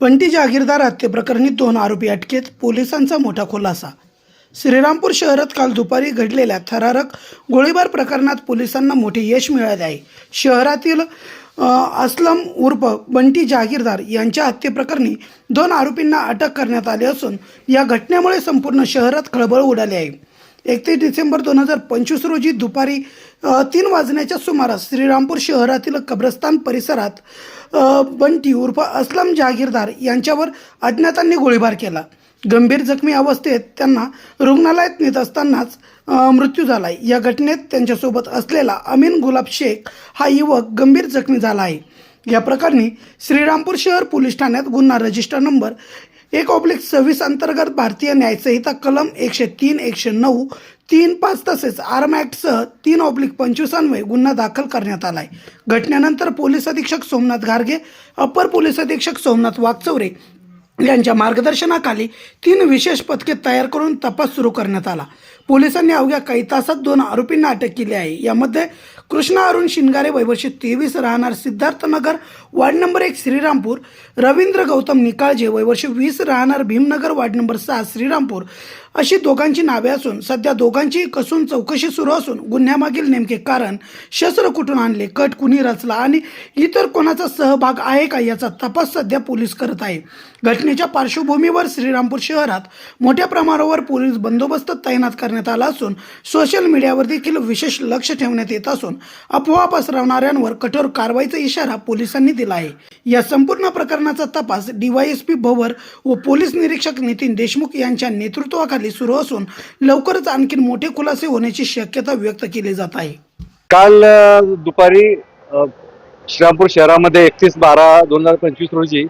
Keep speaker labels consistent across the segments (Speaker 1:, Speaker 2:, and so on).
Speaker 1: बंटी जागीरदार हत्येप्रकरणी दोन आरोपी अटकेत पोलिसांचा मोठा खुलासा. श्रीरामपूर शहरात काल दुपारी घडलेल्या थरारक गोळीबार प्रकरणात पोलिसांना मोठे यश मिळाले आहे. शहरातील असलम उर्फ बंटी जागीरदार यांच्या हत्येप्रकरणी दोन आरोपींना अटक करण्यात आली असून या घटनेमुळे संपूर्ण शहरात खळबळ उडाली आहे. एकतीस डिसेंबर दोन हजार पंचवीस रोजी दुपारी तीन वाजण्याच्या सुमारास श्रीरामपूर शहरातील कब्रस्तान परिसरात बंटी उर्फ असलम जहागीरदार यांच्यावर अज्ञातांनी गोळीबार केला. गंभीर जखमी अवस्थेत त्यांना रुग्णालयात नेत असतानाच मृत्यू झाला या घटनेत त्यांच्यासोबत असलेला अमीन गुलाब शेख हा युवक गंभीर जखमी झाला आहे. या प्रकरणी श्रीरामपूर शहर पोलीस ठाण्यात गुन्हा रजिस्टर नंबर एक ऑब्लिक सव्वीस अंतर्गत भारतीय न्यायसंहिता कलम एकशे तीन एकशे नऊ तीन पाच तसेच आर्म ॲक्टसह तीन ऑब्लिक पंचवीसान्वये गुन्हा दाखल करण्यात आला आहे घटनेनंतर पोलीस अधीक्षक सोमनाथ गारगे अप्पर पोलीस अधीक्षक सोमनाथ वागचौरे यांच्या मार्गदर्शनाखाली तीन विशेष पथके तयार करून तपास सुरू करण्यात आला. पोलिसांनी अवघ्या काही तासात दोन आरोपींना अटक केली आहे. यामध्ये कृष्णा अरुण शिंगारे वैवर्षी तेवीस राहणार सिद्धार्थनगर वार्ड नंबर एक श्रीरामपूर रवींद्र गौतम निकाळजे वैवर्षी वीस राहणार भीमनगर वार्ड नंबर सहा श्रीरामपूर अशी दोघांची नावे असून सध्या दोघांची कसून चौकशी सुरू असून गुन्ह्यामागील नेमके कारण शस्त्र कुठून आणले कट कुणी रचला आणि इतर कोणाचा सहभाग आहे का याचा तपास सध्या पोलीस करत आहे. घटनेच्या पार्श्वभूमीवर श्रीरामपूर शहरात मोठ्या प्रमाणावर पोलीस बंदोबस्त तैनात करण्यात आला असून सोशल मीडियावर देखील विशेष लक्ष ठेवण्यात येत असून अफवा पसरवणाऱ्यांवर कठोर कारवाईचा इशारा पोलिसांनी दिला आहे. या संपूर्ण प्रकरणाचा तपास डीवायएसपी भवर व पोलीस निरीक्षक नितीन देशमुख यांच्या नेतृत्वाखाली सुरू असून लवकरच आणखी मोठे खुलासे होण्याची शक्यता व्यक्त केली जात आहे.
Speaker 2: काल दुपारी श्रीरामपूर शहरामध्ये एकतीस बारा दोन हजार पंचवीस रोजी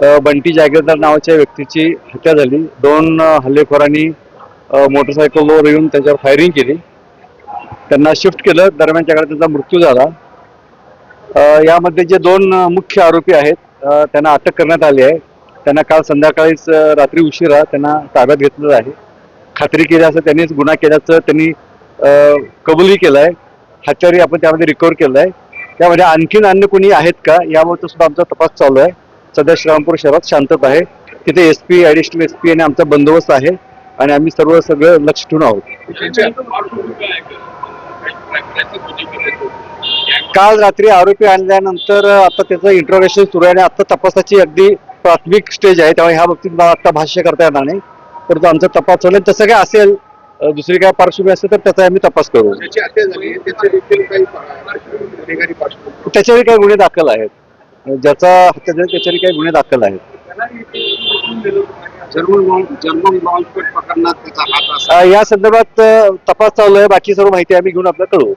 Speaker 2: बंटी जागीरदार नावाच्या व्यक्तीची हत्या झाली. दोन हल्लेखोरांनी मोटरसायकलवर येऊन त्याच्यावर फायरिंग केली. त्यांना शिफ्ट केलं. दरम्यानच्या काळात त्यांचा मृत्यू झाला. यामध्ये जे दोन मुख्य आरोपी आहेत त्यांना अटक करण्यात आली आहे. त्यांना काल संध्याकाळीच रात्री उशिरा त्यांना ताब्यात घेतलेलं आहे. खात्री केली असं त्यांनीच गुन्हा केल्याचं त्यांनी कबुली केलं आहे हत्यारी आपण त्यामध्ये रिकवर केलं आहे त्यामध्ये आणखीन अन्य कोणी आहेत का? याबाबत सुद्धा आमचा तपास चालू आहे. सध्या श्रीरामपूर शहरात शांतता आहे. तिथे S P additional S P आणि आमचा बंदोबस्त आहे. आणि आम्ही सर्व सगळं लक्ष ठेवून आहोत. काल रात्री आरोपी आणल्यानंतर आता त्याचं इंट्रोगेशन सुरू आहे आणि आता तपासाची अगदी प्राथमिक स्टेज आहे. त्यामुळे ह्या बाबतीत मला आता भाष्य करता येणार नाही. परंतु आमचा तपास चालू आहे. तसं काय असेल दुसरी काय पार्श्वभूमी असेल तर त्याचा आम्ही तपास करू. त्याच्यावर काही गुन्हे दाखल आहेत. ज्याचा हत्या झाली त्याच्यावर काही गुन्हे दाखल आहेत. या संदर्भात तपास चालू आहे. बाकी सर्व माहिती आम्ही घेऊन आपल्याला कळवू.